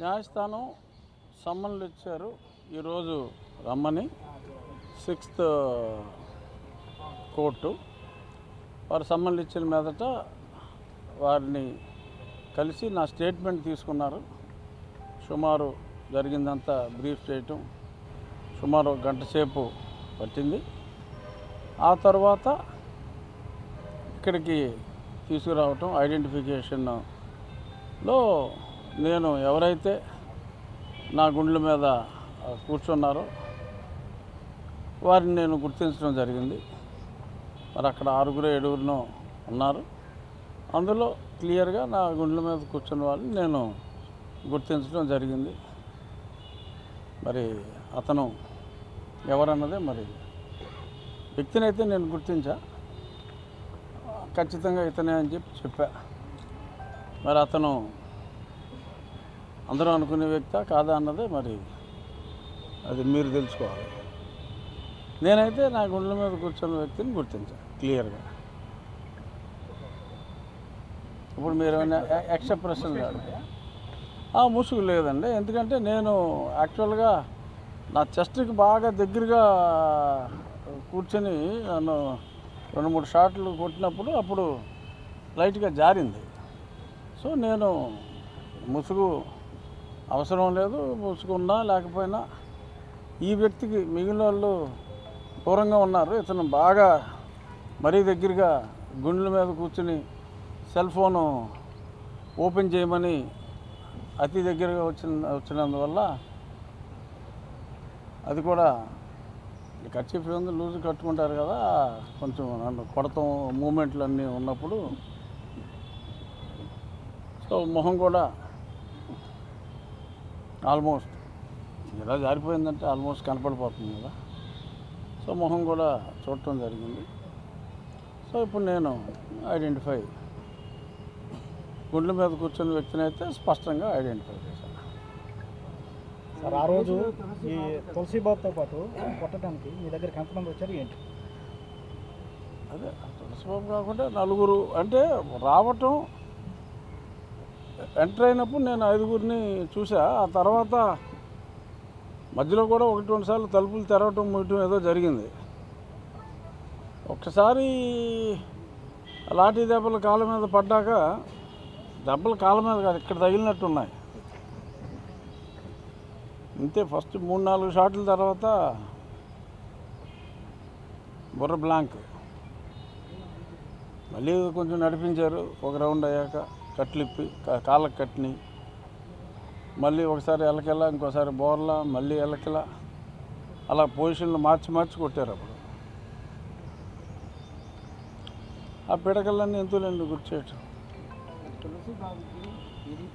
న్యాయస్థానం సమ్మన్లు ఇచ్చారు. ఈరోజు రమ్మని సిక్స్త్ కోర్టు వారు సమ్మన్లు ఇచ్చిన మీదట వారిని కలిసి నా స్టేట్మెంట్ తీసుకున్నారు. సుమారు జరిగిందంతా బ్రీఫ్ చేయటం సుమారు గంట సేపు పట్టింది. ఆ తర్వాత ఇక్కడికి తీసుకురావటం ఐడెంటిఫికేషన్లో నేను ఎవరైతే నా గుండెల మీద కూర్చున్నారో వారిని నేను గుర్తించడం జరిగింది. మరి అక్కడ ఆరుగురు ఏడుగురునో ఉన్నారు. అందులో క్లియర్గా నా గుండెల మీద కూర్చున్న వాళ్ళని నేను గుర్తించడం జరిగింది. మరి అతను ఎవరన్నదే మరి వ్యక్తినైతే నేను గుర్తించా. ఖచ్చితంగా ఇతనే అని చెప్పి చెప్పా. మరి అతను అందరూ అనుకునే వ్యక్తా కాదా అన్నదే మరి అది మీరు తెలుసుకోవాలి. నేనైతే నా గుండెల మీద కూర్చున్న వ్యక్తిని గుర్తించాను క్లియర్గా. ఇప్పుడు మీరు ఏమైనా ఎక్స్ట్రా ప్రశ్న కాదు. ఆ, ముసుగు లేదండి. ఎందుకంటే నేను యాక్చువల్గా నా చెస్ట్కి బాగా దగ్గరగా కూర్చొని నన్ను రెండు మూడు షాట్లు కొట్టినప్పుడు అప్పుడు లైట్గా జారింది. సో నేను ముసుగు అవసరం లేదు పూసుకున్నా లేకపోయినా ఈ వ్యక్తికి మిగిలిన వాళ్ళు దూరంగా ఉన్నారు. ఇతను బాగా మరీ దగ్గరగా గుండెల మీద కూర్చుని సెల్ ఫోను ఓపెన్ చేయమని అతి దగ్గరగా వచ్చిన వచ్చినందువల్ల అది కూడా కర్చీఫ్ ఉంది లూజ్ కట్టుకుంటారు కదా కొంచెం నన్ను కొడతాం మూమెంట్లు అన్నీ ఉన్నప్పుడు. సో మొహం కూడా ఆల్మోస్ట్. ఇలా జారిపోయిందంటే ఆల్మోస్ట్ కనపడిపోతుంది కదా. సో మొహం కూడా చూడటం జరిగింది. సో ఇప్పుడు నేను ఐడెంటిఫై గుండెల మీద కూర్చున్న వ్యక్తిని అయితే స్పష్టంగా ఐడెంటిఫై చేశాను. సార్ ఆ రోజు ఈ తులసి బాబుతో పాటు కొట్టడానికి మీ దగ్గరికి ఎంతమంది వచ్చారు ఏంటి? అదే తులసిబాబు కాకుండా నలుగురు. అంటే రావటం ఎంటర్ అయినప్పుడు నేను ఐదుగురిని చూసా. ఆ తర్వాత మధ్యలో కూడా ఒకటి రెండు సార్లు తలుపులు తెరవటం మూయటం ఏదో జరిగింది. ఒకసారి లాఠీ దెబ్బలు కాళ్ళ మీద పడ్డాక దెబ్బలు కాళ్ళ మీద కాదు ఇక్కడ తగిలినట్టు ఉన్నాయి అంతే ఫస్ట్ మూడు నాలుగు షాట్ల తర్వాత బుర్ర బ్లాంక్. మళ్ళీ కొంచెం నడిపించారు ఒక రౌండ్ అయ్యాక. కట్లిప్పి కాళ్ళకు కాళ్ళకి మళ్ళీ ఒకసారి ఎలకెళ్ళ ఇంకోసారి బోర్లా మళ్ళీ ఎలకెల అలా పొజిషన్లు మార్చి మార్చి కొట్టారు అప్పుడు. ఆ పిడకలన్నీ ఎందుకులేండి గుర్తు చేయటం?